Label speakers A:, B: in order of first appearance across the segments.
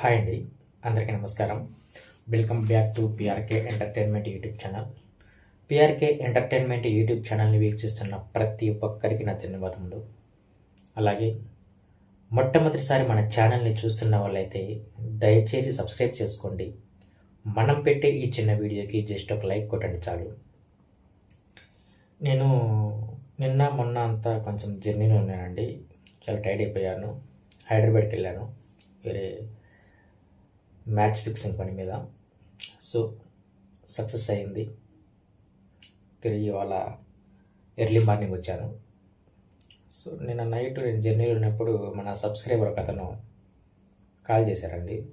A: Hi అండి. అందరికీ నమస్కారం. Welcome back to PRK entertainment YouTube channel PRK entertainment YouTube ఛానల్ని వీక్షిస్తున్న ప్రతి ఒక్కరికి నా ధన్యవాదములు. అలాగే మొట్టమొదటిసారి మన ఛానల్ని చూస్తున్న వాళ్ళైతే దయచేసి సబ్స్క్రైబ్ చేసుకోండి. మనం పెట్టే ఈ చిన్న వీడియోకి జస్ట్ ఒక లైక్ కొట్టండి చాలు. నేను నిన్న మొన్న అంతా కొంచెం జర్నీలో ఉన్నానండి. చాలా టైర్డ్ అయిపోయాను. హైదరాబాద్కి వెళ్ళాను. వేరే మ్యాచ్ ఫిక్సింగ్ పని మీద. సో సక్సెస్ అయింది. తిరిగి ఇవాళ ఎర్లీ మార్నింగ్ వచ్చాను. సో నిన్న నైట్ నేను జర్నీలో ఉన్నప్పుడు మన సబ్స్క్రైబర్ ఒక అతను కాల్ చేశారండి.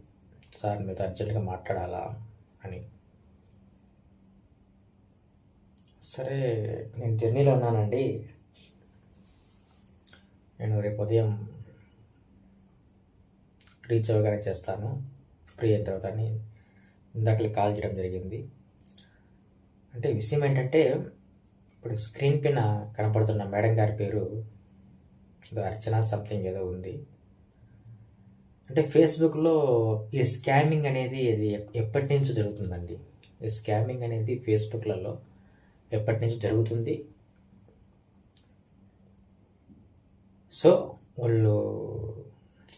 A: సార్ మీతో అర్జెంటుగా మాట్లాడాలా? అని. సరే నేను జర్నీలో ఉన్నానండి. నేను రేపు ఉదయం రీచ్ అవగానే చేస్తాను. ఫ్రీ అయిన తర్వాత అని ఇందాకలే కాల్ చేయడం జరిగింది. అంటే విషయం ఏంటంటే ఇప్పుడు స్క్రీన్ పైన కనపడుతున్న మేడం గారి పేరు ఏదో అర్చన సంథింగ్ ఏదో ఉంది. అంటే ఫేస్బుక్లో ఈ స్కామింగ్ అనేది అది ఎప్పటి నుంచో జరుగుతుందండి. ఈ స్కామింగ్ అనేది ఫేస్బుక్లలో ఎప్పటి నుంచి జరుగుతుంది. సో వాళ్ళు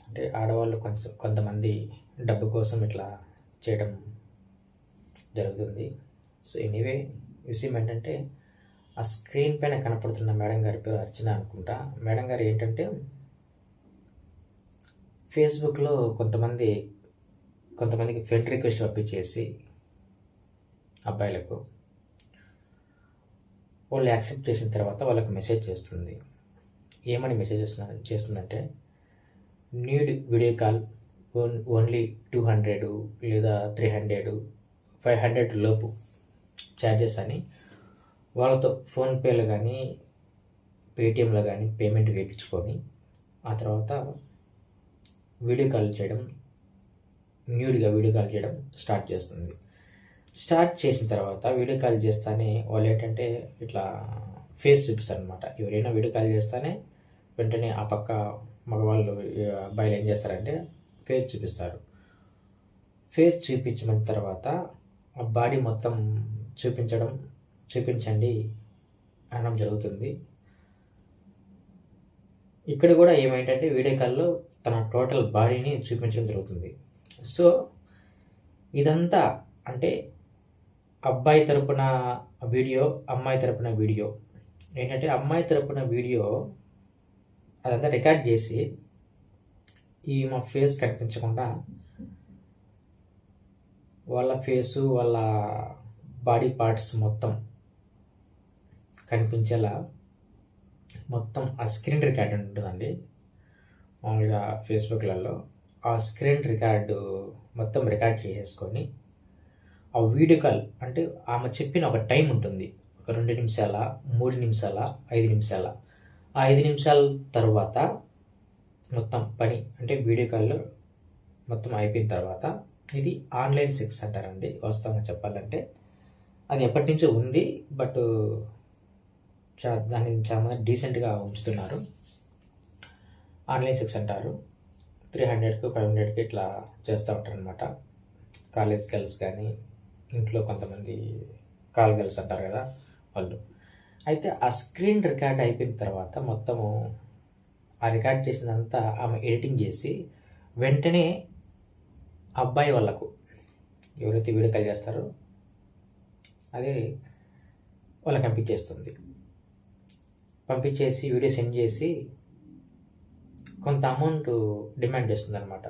A: అంటే ఆడవాళ్ళు కొంచెం కొంతమంది డబ్బు కోసం ఇట్లా చేయడం జరుగుతుంది. సో ఎనీవే విషయం ఏంటంటే ఆ స్క్రీన్ పైన కనపడుతున్న మేడం గారి పేరు అర్చన అనుకుంటా. మేడం గారు ఏంటంటే ఫేస్బుక్లో కొంతమంది కొంతమందికి ఫ్రెండ్ రిక్వెస్ట్ పంపించేసి అబ్బాయిలకు వాళ్ళు యాక్సెప్ట్ చేసిన తర్వాత వాళ్ళకు మెసేజ్ చేస్తుంది. ఏమని మెసేజ్ చేస్తున్నా చేస్తుందంటే need video call only two hundred లేదా త్రీ హండ్రెడ్ ఫైవ్ హండ్రెడ్ లోపు ఛార్జెస్ అని వాళ్ళతో ఫోన్పేలో కానీ పేటిఎంలో కానీ పేమెంట్ వేయించుకొని ఆ తర్వాత వీడియో కాల్ చేయడం న్యూడ్గా వీడియో కాల్ చేయడం స్టార్ట్ చేస్తుంది. స్టార్ట్ చేసిన తర్వాత వీడియో కాల్ చేస్తానే వాళ్ళు ఏంటంటే ఇట్లా ఫేస్ చూపిస్తారు అనమాట ఎవరైనా వీడియో కాల్ చేస్తానే వెంటనే ఆ పక్క మగవాళ్ళు అబ్బాయిలు ఏం చేస్తారంటే ఫేస్ చూపిస్తారు. ఫేస్ చూపించిన తర్వాత ఆ బాడీ మొత్తం చూపించడం చూపించండి అనడం జరుగుతుంది. ఇక్కడ కూడా ఏమైందంటే వీడియో కాల్లో తన టోటల్ బాడీని చూపించడం జరుగుతుంది. సో ఇదంతా అంటే అబ్బాయి తరపున వీడియో అమ్మాయి తరపున వీడియో. ఏంటంటే అమ్మాయి తరపున వీడియో అదంతా రికార్డ్ చేసి ఈ మా ఫేస్ కనిపించకుండా వాళ్ళ ఫేసు వాళ్ళ బాడీ పార్ట్స్ మొత్తం కనిపించేలా మొత్తం ఆ స్క్రీన్ రికార్డ్ ఉంటుందండి. మామూలుగా ఫేస్బుక్లలో ఆ స్క్రీన్ రికార్డు మొత్తం రికార్డ్ చేసేసుకొని ఆ వీడియో కాల్ అంటే ఆమె చెప్పిన ఒక టైం ఉంటుంది. ఒక రెండు నిమిషాల మూడు నిమిషాల ఐదు నిమిషాల. ఆ ఐదు నిమిషాల తర్వాత మొత్తం పని అంటే వీడియో కాల్లో మొత్తం అయిపోయిన తర్వాత ఇది ఆన్లైన్ సెక్స్ అంటారండి. వాస్తవంగా చెప్పాలంటే అది ఎప్పటి నుంచో ఉంది బట్ చా దాన్ని చాలా డీసెంట్గా ఉంచుతున్నారు. ఆన్లైన్ సెక్స్ అంటారు. త్రీ హండ్రెడ్కి ఫైవ్ హండ్రెడ్కి ఇట్లా చేస్తూ ఉంటారు అనమాట కాలేజ్ గర్ల్స్ కానీ ఇంట్లో కొంతమంది కాల్ గర్ల్స్ అంటారు కదా వాళ్ళు. అయితే ఆ స్క్రీన్ రికార్డ్ అయిపోయిన తర్వాత మొత్తము ఆ రికార్డ్ చేసినంతా ఆమె ఎడిటింగ్ చేసి వెంటనే అబ్బాయి వాళ్ళకు ఎవరైతే వీడియో కాల్ చేస్తారో అదే వాళ్ళకి పంపించేస్తుంది. పంపించేసి వీడియో సెండ్ చేసి కొంత అమౌంట్ డిమాండ్ చేస్తుంది అనమాట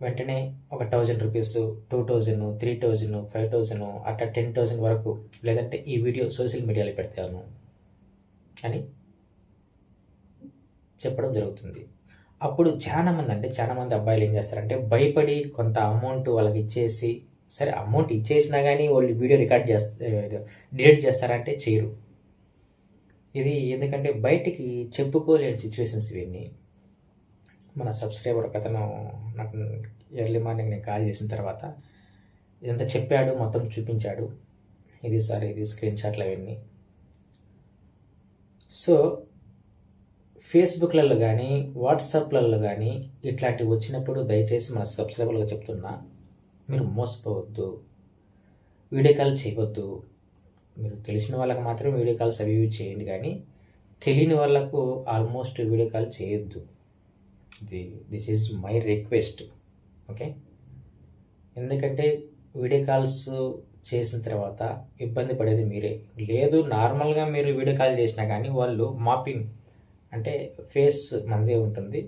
A: వెంటనే ఒక thousand rupees two thousand three thousand five thousand అట్లా టెన్ థౌజండ్ వరకు లేదంటే ఈ వీడియో సోషల్ మీడియాలో పెడతాను అని చెప్పడం జరుగుతుంది. అప్పుడు చాలా మంది అంటే చాలా మంది అబ్బాయిలు ఏం చేస్తారంటే భయపడి కొంత అమౌంట్ వాళ్ళకి ఇచ్చేసి సరే అమౌంట్ ఇచ్చేసినా కానీ వాళ్ళు వీడియో రికార్డ్ చేస్తే డిలీట్ చేస్తారంటే చేయరు. ఇది ఎందుకంటే బయటికి చెప్పుకోలేని సిచ్యువేషన్స్ ఇవన్నీ. మన సబ్స్క్రైబర్ ఒక అతను నాకు ఎర్లీ మార్నింగ్ నేను కాల్ చేసిన తర్వాత ఇదంతా చెప్పాడు మొత్తం చూపించాడు. ఇది సార్ ఇది స్క్రీన్ షాట్లు అవన్నీ. సో ఫేస్బుక్లలో కానీ వాట్సాప్లలో కానీ ఇట్లాంటివి వచ్చినప్పుడు దయచేసి మన సబ్స్క్రైబర్లుగా చెప్తున్నా మీరు మోసపోవద్దు. వీడియో కాల్ చేయవద్దు. మీరు తెలిసిన వాళ్ళకి మాత్రమే వీడియో కాల్స్ అవి చేయండి కానీ తెలియని వాళ్ళకు ఆల్మోస్ట్ వీడియో కాల్ చేయొద్దు. ఇది this is my request. Okay? ఎందుకంటే వీడియో కాల్స్ చేసిన తర్వాత ఇబ్బంది పడేది మీరే. లేదు నార్మల్గా మీరు వీడియో కాల్ చేసినా కానీ వాళ్ళు మాపింగ్. అంటే ఫేస్ మందే ఉంటుంది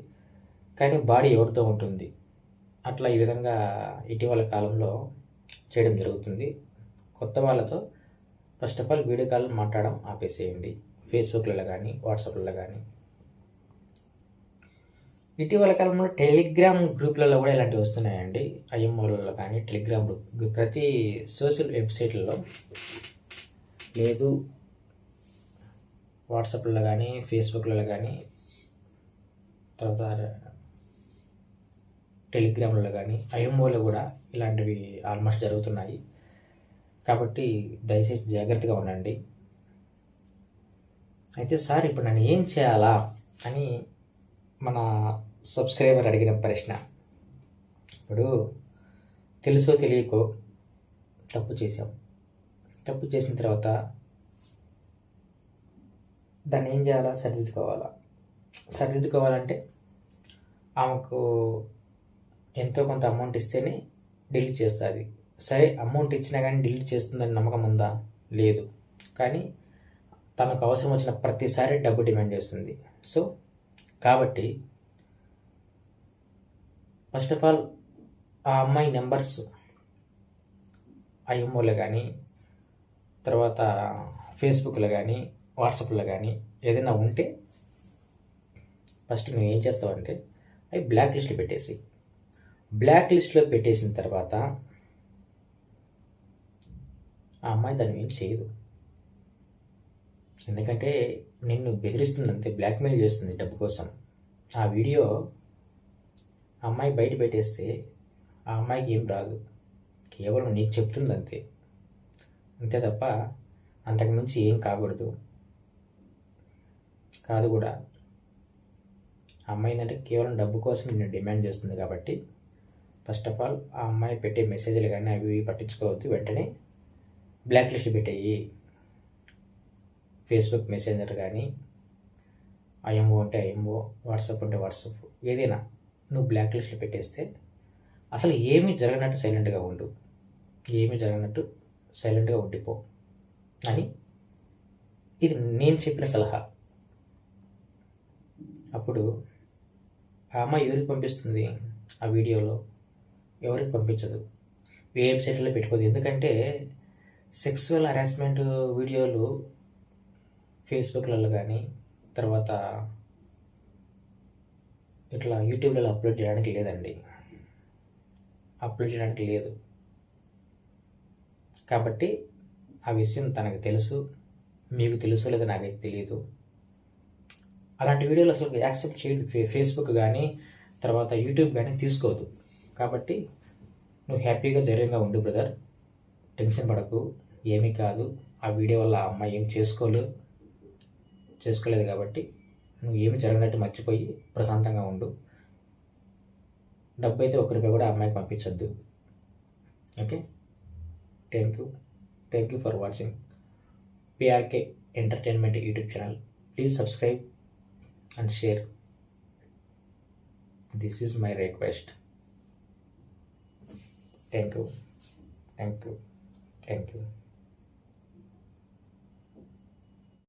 A: కానీ బాడీ ఎవరితో ఉంటుంది? అట్లా ఈ విధంగా ఇటీవల కాలంలో చేయడం జరుగుతుంది. కొత్త వాళ్ళతో first of all video call మాట్లాడడం ఆపేసేయండి. ఫేస్బుక్లలో కానీ వాట్సాప్లలో కానీ. ఇటీవల కాలంలో టెలిగ్రామ్ గ్రూప్లలో కూడా ఇలాంటివి వస్తున్నాయండి. ఐఎంఓలలో కానీ టెలిగ్రామ్ గ్రూప్ ప్రతి సోషల్ వెబ్సైట్లలో లేదు. వాట్సాప్లలో కానీ ఫేస్బుక్లలో కానీ తర్వాత టెలిగ్రామ్లలో కానీ ఐఎంఓలో కూడా ఇలాంటివి ఆల్మోస్ట్ జరుగుతున్నాయి. కాబట్టి దయచేసి జాగ్రత్తగా ఉండండి. అయితే సార్ ఇప్పుడు నన్ను ఏం చేయాలా అని మన సబ్స్క్రైబర్ అడిగిన ప్రశ్న. ఇప్పుడు తెలుసో తెలియకో తప్పు చేసాం తప్పు చేసిన తర్వాత దాన్ని ఏం చేయాలా? సరిదిద్దుకోవాలా. సరిదిద్దుకోవాలంటే ఆమెకు ఎంతో కొంత అమౌంట్ ఇస్తేనే డిలీట్ చేస్తుంది. సరే అమౌంట్ ఇచ్చినా కానీ డిలీట్ చేస్తుందని నమ్మకం ఉందా? లేదు. కానీ తనకు అవసరం వచ్చిన ప్రతిసారి డబ్బు డిమాండ్ చేస్తుంది. సో కాబట్టి ఫస్ట్ ఆఫ్ ఆల్ ఆ అమ్మాయి నెంబర్స్ ఐఎంఓలో కానీ తర్వాత ఫేస్బుక్లో కానీ వాట్సాప్లో కానీ ఏదైనా ఉంటే ఫస్ట్ నువ్వు ఏం చేస్తావంటే అవి బ్లాక్ లిస్ట్లో పెట్టేసి బ్లాక్ లిస్ట్లో పెట్టేసిన తర్వాత ఆ అమ్మాయి దాన్ని ఏం చేయదు. ఎందుకంటే నిన్ను బెదిరిస్తుంది అంతే బ్లాక్మెయిల్ చేస్తుంది డబ్బు కోసం. ఆ వీడియో ఆ అమ్మాయి బయట పెట్టేస్తే ఆ అమ్మాయికి ఏం రాదు. కేవలం నీకు చెప్తుంది అంతే. అంతే తప్ప అంతకుమించి ఏం కాకూడదు. కాదు కూడా. ఆ అమ్మాయి ఏంటంటే కేవలం డబ్బు కోసం నేను డిమాండ్ చేస్తుంది కాబట్టి ఫస్ట్ ఆఫ్ ఆల్ ఆ అమ్మాయి పెట్టే మెసేజ్లు కానీ అవి ఇవి పట్టించుకోవద్దు. వెంటనే బ్లాక్ లిస్ట్ పెట్టేయి. ఫేస్బుక్ మెసెంజర్ కానీ ఐఎంఓ అంటే ఐఎంఓ వాట్సాప్ అంటే వాట్సాప్ ఏదైనా నువ్వు బ్లాక్ లిస్ట్లో పెట్టేస్తే అసలు ఏమీ జరగనట్టు సైలెంట్గా ఉండు. ఏమీ జరగనట్టు సైలెంట్గా ఉండిపో అని ఇది నేను చెప్పిన సలహా. అప్పుడు ఆ అమ్మాయి ఎవరికి పంపిస్తుంది? ఆ వీడియోలో ఎవరికి పంపించదు? ఏ వెబ్సైట్లో పెట్టుకోదు. ఎందుకంటే సెక్సువల్ హరాస్మెంట్ వీడియోలు ఫేస్బుక్లలో కానీ తర్వాత ఇట్లా యూట్యూబ్లలో అప్లోడ్ చేయడానికి లేదండి. అప్లోడ్ చేయడానికి లేదు. కాబట్టి ఆ విషయం తనకు తెలుసు. మీకు తెలుసు లేదా నాకైతే తెలియదు అలాంటి వీడియోలు అసలు యాక్సెప్ట్ చేయదు ఫేస్బుక్ కానీ తర్వాత యూట్యూబ్ కానీ తీసుకోవద్దు. కాబట్టి నువ్వు హ్యాపీగా ధైర్యంగా ఉండు బ్రదర్ టెన్షన్ పడకు. ఏమీ కాదు. ఆ వీడియో వల్ల ఆ అమ్మాయి ఏం చేసుకోలేదు చేసుకోలేదు కాబట్టి నువ్వు ఏమి జరగనట్టు మర్చిపోయి ప్రశాంతంగా ఉండు. డబ్బు అయితే ఒక్క రూపాయి కూడా అమ్మాయికి పంపించొద్దు. Okay? Thank you thank you for watching PRK entertainment YouTube channel please subscribe and share. This is my request. Thank you. Thank you. Thank you.